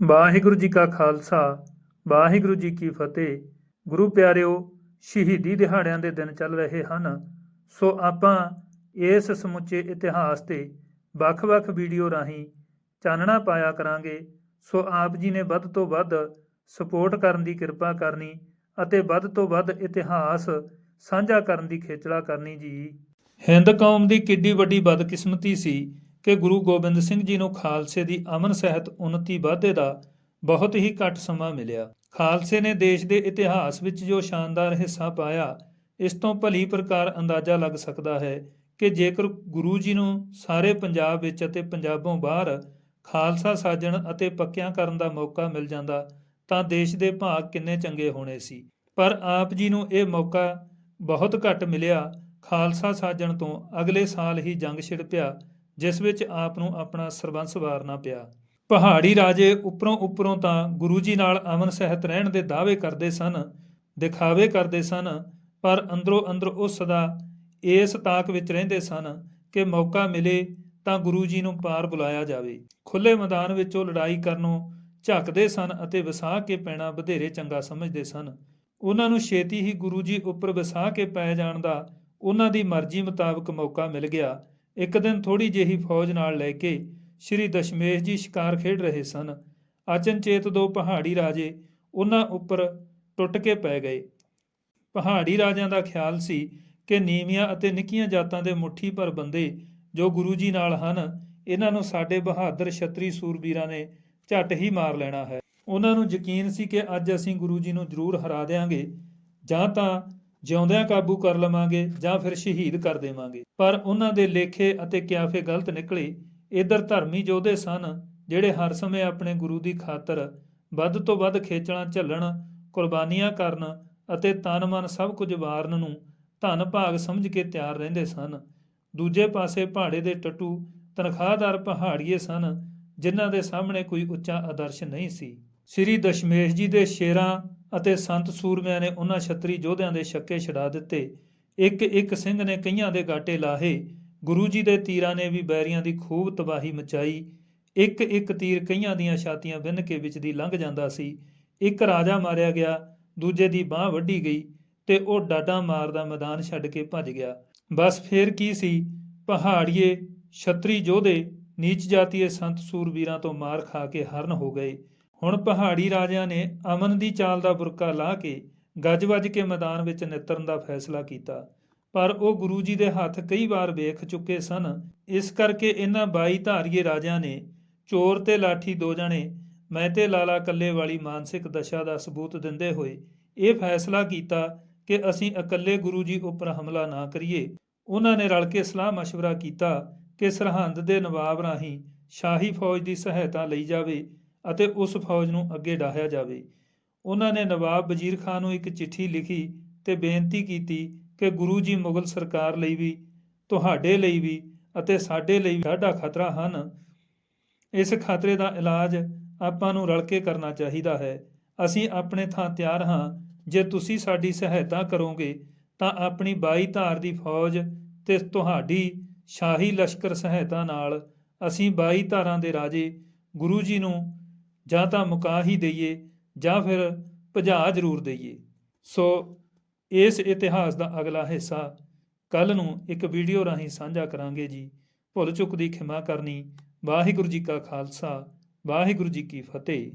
ਵਾਹਿਗੁਰੂ ਜੀ ਕਾ ਖਾਲਸਾ, ਵਾਹਿਗੁਰੂ ਜੀ ਕੀ ਫਤਿਹ। ਗੁਰੂ ਪਿਆਰਿਓ, ਸ਼ਹੀਦੀ ਦਿਹਾੜਿਆਂ ਦੇ ਦਿਨ ਚੱਲ ਰਹੇ ਹਨ। ਸੋ ਆਪਾਂ ਇਸ ਸਮੁੱਚੇ ਇਤਿਹਾਸ ਤੇ ਵੱਖ-ਵੱਖ ਵੀਡੀਓ ਰਾਹੀਂ ਚਾਨਣਾ ਪਾਇਆ ਕਰਾਂਗੇ। ਸੋ ਆਪ ਜੀ ਨੇ ਵੱਧ ਤੋਂ ਵੱਧ ਸਪੋਰਟ ਕਰਨ ਦੀ ਕਿਰਪਾ ਕਰਨੀ ਅਤੇ ਵੱਧ ਤੋਂ ਵੱਧ ਇਤਿਹਾਸ ਸਾਂਝਾ ਕਰਨ ਦੀ ਖੇਚਲਾ ਕਰਨੀ ਜੀ। ਹਿੰਦ ਕੌਮ ਦੀ ਕਿੱਡੀ ਵੱਡੀ ਬਦਕਿਸਮਤੀ ਸੀ ਕਿ ਗੁਰੂ ਗੋਬਿੰਦ ਸਿੰਘ ਜੀ ਨੂੰ ਖਾਲਸੇ ਦੀ ਅਮਨ ਸਹਿਤ ਉન્નਤੀ ਵਾਧੇ ਦਾ ਬਹੁਤ ਹੀ ਘੱਟ ਸਮਾਂ ਮਿਲਿਆ। ਖਾਲਸੇ ਨੇ ਦੇਸ਼ ਦੇ ਇਤਿਹਾਸ ਵਿੱਚ ਜੋ ਸ਼ਾਨਦਾਰ ਹਿੱਸਾ ਪਾਇਆ, ਇਸ ਤੋਂ ਭਲੀ ਪ੍ਰਕਾਰ ਅੰਦਾਜ਼ਾ ਲੱਗ ਸਕਦਾ ਹੈ ਕਿ ਜੇਕਰ ਗੁਰੂ ਜੀ ਨੂੰ ਸਾਰੇ ਪੰਜਾਬ ਵਿੱਚ ਅਤੇ ਪੰਜਾਬੋਂ ਬਾਹਰ ਖਾਲਸਾ ਸਾਜਣ ਅਤੇ ਪੱਕਿਆਂ ਕਰਨ ਦਾ ਮੌਕਾ ਮਿਲ ਜਾਂਦਾ, ਤਾਂ ਦੇਸ਼ ਦੇ ਭਾਗ ਕਿੰਨੇ ਚੰਗੇ ਹੋਣੇ ਸੀ। ਪਰ ਆਪ ਜੀ ਨੂੰ ਇਹ ਮੌਕਾ ਬਹੁਤ ਘੱਟ ਮਿਲਿਆ। ਖਾਲਸਾ ਸਾਜਣ ਤੋਂ ਅਗਲੇ ਸਾਲ ਹੀ ਜੰਗ ਛਿੜ ਪਿਆ। ਜਿਸ ਵਿੱਚ ਆਪ ਨੂੰ ਆਪਣਾ ਸਰਬੰਸ ਵਾਰਨਾ ਪਿਆ। ਪਹਾੜੀ ਰਾਜੇ ਉੱਪਰੋਂ ਉੱਪਰੋਂ ਤਾਂ ਗੁਰੂ ਜੀ ਨਾਲ ਅਮਨ ਸਹਿਤ ਰਹਿਣ ਦੇ ਦਾਅਵੇ ਕਰਦੇ ਸਨ, ਦਿਖਾਵੇ ਕਰਦੇ ਸਨ, ਪਰ ਅੰਦਰੋਂ ਅੰਦਰ ਉਹ ਸਦਾ ਇਸ ਤਾਕ ਵਿੱਚ ਰਹਿੰਦੇ ਸਨ ਕਿ ਮੌਕਾ ਮਿਲੇ ਤਾਂ ਗੁਰੂ ਜੀ ਨੂੰ ਪਾਰ ਬੁਲਾਇਆ ਜਾਵੇ। ਖੁੱਲੇ ਮੈਦਾਨ ਵਿੱਚੋਂ ਲੜਾਈ ਕਰਨੋਂ ਝੱਕਦੇ ਸਨ ਅਤੇ ਵਸਾ ਕੇ ਪੈਣਾ ਵਧੇਰੇ ਚੰਗਾ ਸਮਝਦੇ ਸਨ। ਉਹਨਾਂ ਨੂੰ ਛੇਤੀ ਹੀ ਗੁਰੂ ਜੀ ਉੱਪਰ ਵਸਾ ਕੇ ਪੈ ਜਾਣ ਦਾ ਉਹਨਾਂ ਦੀ ਮਰਜ਼ੀ ਮੁਤਾਬਕ ਮੌਕਾ ਮਿਲ ਗਿਆ। ਇੱਕ ਦਿਨ ਥੋੜੀ ਜਿਹੀ ਫੌਜ ਨਾਲ ਲੈ ਕੇ ਸ਼੍ਰੀ ਦਸ਼ਮੇਸ਼ ਜੀ ਸ਼ਿਕਾਰ ਖੇਡ ਰਹੇ ਸਨ। ਅਚਨਚੇਤ ਦੋ ਪਹਾੜੀ ਰਾਜੇ ਉਹਨਾਂ ਉੱਪਰ ਟੁੱਟ ਕੇ ਪੈ ਗਏ। ਪਹਾੜੀ ਰਾਜਿਆਂ ਦਾ ਖਿਆਲ ਸੀ ਕਿ ਨੀਵੀਆਂ ਅਤੇ ਨਿੱਕੀਆਂ ਜਾਤਾਂ ਦੇ ਮੁੱਠੀ ਭਰ ਬੰਦੇ ਜੋ ਗੁਰੂ ਜੀ ਨਾਲ ਹਨ, ਇਹਨਾਂ ਨੂੰ ਸਾਡੇ ਬਹਾਦਰ ਛਤਰੀ ਸੂਰਬੀਰਾਂ ਨੇ ਝੱਟ ਹੀ ਮਾਰ ਲੈਣਾ ਹੈ। ਉਹਨਾਂ ਨੂੰ ਯਕੀਨ ਸੀ ਕਿ ਅੱਜ ਅਸੀਂ ਗੁਰੂ ਜੀ ਨੂੰ ਜ਼ਰੂਰ ਹਰਾ ਦੇਵਾਂਗੇ ਜਾਂ ਤਾਂ ਜਿਉਂਦਿਆਂ ਕਾਬੂ ਕਰ ਲਵਾਂਗੇ ਜਾਂ ਫਿਰ ਸ਼ਹੀਦ ਕਰ ਦੇਵਾਂਗੇ। ਪਰ ਉਹਨਾਂ ਦੇ ਲੇਖੇ ਅਤੇ ਕਿਆਫੇ ਗਲਤ ਨਿਕਲੇ। ਇਧਰ ਧਰਮੀ ਯੋਧੇ ਸਨ, ਜਿਹੜੇ ਹਰ ਸਮੇਂ ਆਪਣੇ ਗੁਰੂ ਦੀ ਖਾਤਰ ਵੱਧ ਤੋਂ ਵੱਧ ਖੇਚਲਾਂ ਝੱਲਣ, ਕੁਰਬਾਨੀਆਂ ਕਰਨ ਅਤੇ ਤਨ ਮਨ ਸਭ ਕੁਝ ਵਾਰਨ ਨੂੰ ਧਨ ਭਾਗ ਸਮਝ ਕੇ ਤਿਆਰ ਰਹਿੰਦੇ ਸਨ। ਦੂਜੇ ਪਾਸੇ ਪਹਾੜੇ ਦੇ ਟੱਟੂ ਤਨਖਾਹਦਾਰ ਪਹਾੜੀਏ ਸਨ, ਜਿਨ੍ਹਾਂ ਦੇ ਸਾਹਮਣੇ ਕੋਈ ਉੱਚਾ ਆਦਰਸ਼ ਨਹੀਂ ਸੀ। ਸ੍ਰੀ ਦਸ਼ਮੇਸ਼ ਜੀ ਦੇ ਸ਼ੇਰਾਂ ਅਤੇ ਸੰਤ ਸੂਰਮਿਆਂ ਨੇ ਉਹਨਾਂ ਛਤਰੀ ਯੋਧਿਆਂ ਦੇ ਛੱਕੇ ਛਡਾ ਦਿੱਤੇ। ਇੱਕ ਇੱਕ ਸਿੰਘ ਨੇ ਕਈਆਂ ਦੇ ਗਾਟੇ ਲਾਹੇ। ਗੁਰੂ ਜੀ ਦੇ ਤੀਰਾਂ ਨੇ ਵੀ ਬੈਰੀਆਂ ਦੀ ਖੂਬ ਤਬਾਹੀ ਮਚਾਈ। ਇੱਕ ਇੱਕ ਤੀਰ ਕਈਆਂ ਦੀਆਂ ਛਾਤੀਆਂ ਵਿੰਨ ਕੇ ਵਿੱਚ ਦੀ ਲੰਘ ਜਾਂਦਾ ਸੀ। ਇੱਕ ਰਾਜਾ ਮਾਰਿਆ ਗਿਆ, ਦੂਜੇ ਦੀ ਬਾਹ ਵੱਢੀ ਗਈ ਤੇ ਉਹ ਡਾਡਾ ਮਾਰਦਾ ਮੈਦਾਨ ਛੱਡ ਕੇ ਭੱਜ ਗਿਆ। ਬਸ ਫੇਰ ਕੀ ਸੀ? ਪਹਾੜੀਏ, ਛਤਰੀ ਯੋਧੇ, ਨੀਚ ਜਾਤੀਏ ਸੰਤ ਸੂਰਬੀਰਾਂ ਤੋਂ ਮਾਰ ਖਾ ਕੇ ਹਰਨ ਹੋ ਗਏ। ਹੁਣ ਪਹਾੜੀ ਰਾਜਿਆਂ ਨੇ ਅਮਨ ਦੀ ਚਾਲ ਦਾ ਬੁਰਕਾ ਲਾ ਕੇ ਗੱਜ-ਵੱਜ ਕੇ ਮੈਦਾਨ ਵਿੱਚ ਨਿਤਰਨ ਦਾ ਫੈਸਲਾ ਕੀਤਾ। ਪਰ ਉਹ ਗੁਰੂ ਜੀ ਦੇ ਹੱਥ ਕਈ ਵਾਰ ਵੇਖ ਚੁੱਕੇ ਸਨ। ਇਸ ਕਰਕੇ ਇਹਨਾਂ ਬਾਈ ਧਾਰੀਏ ਰਾਜਿਆਂ ਨੇ ਚੋਰ ਤੇ ਲਾਠੀ ਦੋ ਜਣੇ, ਮੈਂ ਤੇ ਲਾਲਾ ਇਕੱਲੇ ਵਾਲੀ ਮਾਨਸਿਕ ਦਸ਼ਾ ਦਾ ਸਬੂਤ ਦਿੰਦੇ ਹੋਏ ਇਹ ਫੈਸਲਾ ਕੀਤਾ ਕਿ ਅਸੀਂ ਇਕੱਲੇ ਗੁਰੂ ਜੀ ਉੱਪਰ ਹਮਲਾ ਨਾ ਕਰੀਏ। ਉਹਨਾਂ ਨੇ ਰਲ ਕੇ ਸਲਾਹ مشਵਰਾ ਕੀਤਾ ਕਿ ਸਰਹੰਦ ਦੇ ਨਵਾਬ ਰਾਹੀਂ ਸ਼ਾਹੀ ਫੌਜ ਦੀ ਸਹਾਇਤਾ ਲਈ ਜਾਵੇ। ਅਤੇ ਉਸ ਫੌਜ ਨੂੰ ਅੱਗੇ ਡਾਹਿਆ ਜਾਵੇ। ਉਹਨਾਂ ਨੇ ਨਵਾਬ ਵਜ਼ੀਰ ਖਾਨ ਨੂੰ ਇੱਕ ਚਿੱਠੀ ਲਿਖੀ ਤੇ ਬੇਨਤੀ ਕੀਤੀ ਕਿ ਗੁਰੂ ਜੀ ਮੁਗਲ ਸਰਕਾਰ ਲਈ ਵੀ, ਤੁਹਾਡੇ ਲਈ ਵੀ ਅਤੇ ਸਾਡੇ ਲਈ ਵੀ ਸਾਡਾ ਖਤਰਾ ਹਨ। ਇਸ ਖਤਰੇ ਦਾ ਇਲਾਜ ਆਪਾਂ ਨੂੰ ਰਲ ਕੇ ਕਰਨਾ ਚਾਹੀਦਾ ਹੈ। ਅਸੀਂ ਆਪਣੇ ਥਾਂ ਤਿਆਰ ਹਾਂ। ਜੇ ਤੁਸੀਂ ਸਾਡੀ ਸਹਾਇਤਾ ਕਰੋਗੇ, ਤਾਂ ਆਪਣੀ 22 ਧਾਰ ਦੀ ਫੌਜ ਤੇ ਤੁਹਾਡੀ ਸ਼ਾਹੀ ਲਸ਼ਕਰ ਸਹਾਇਤਾ ਨਾਲ ਅਸੀਂ 22 ਧਾਰਾਂ ਦੇ ਰਾਜੇ ਗੁਰੂ ਜੀ ਨੂੰ ਜਾਂ ਤਾਂ ਮੁਕਾ ਹੀ ਦਈਏ, ਜਾਂ ਫਿਰ ਭਜਾ ਜ਼ਰੂਰ ਦਈਏ। ਸੋ ਇਸ ਇਤਿਹਾਸ ਦਾ ਅਗਲਾ ਹਿੱਸਾ ਕੱਲ ਨੂੰ ਇੱਕ ਵੀਡੀਓ ਰਾਹੀਂ ਸਾਂਝਾ ਕਰਾਂਗੇ ਜੀ। ਭੁੱਲ ਚੁੱਕ ਦੀ ਖਿਮਾ ਕਰਨੀ। ਵਾਹਿਗੁਰੂ ਜੀ ਕਾ ਖਾਲਸਾ, ਵਾਹਿਗੁਰੂ ਜੀ ਕੀ ਫਤਿਹ।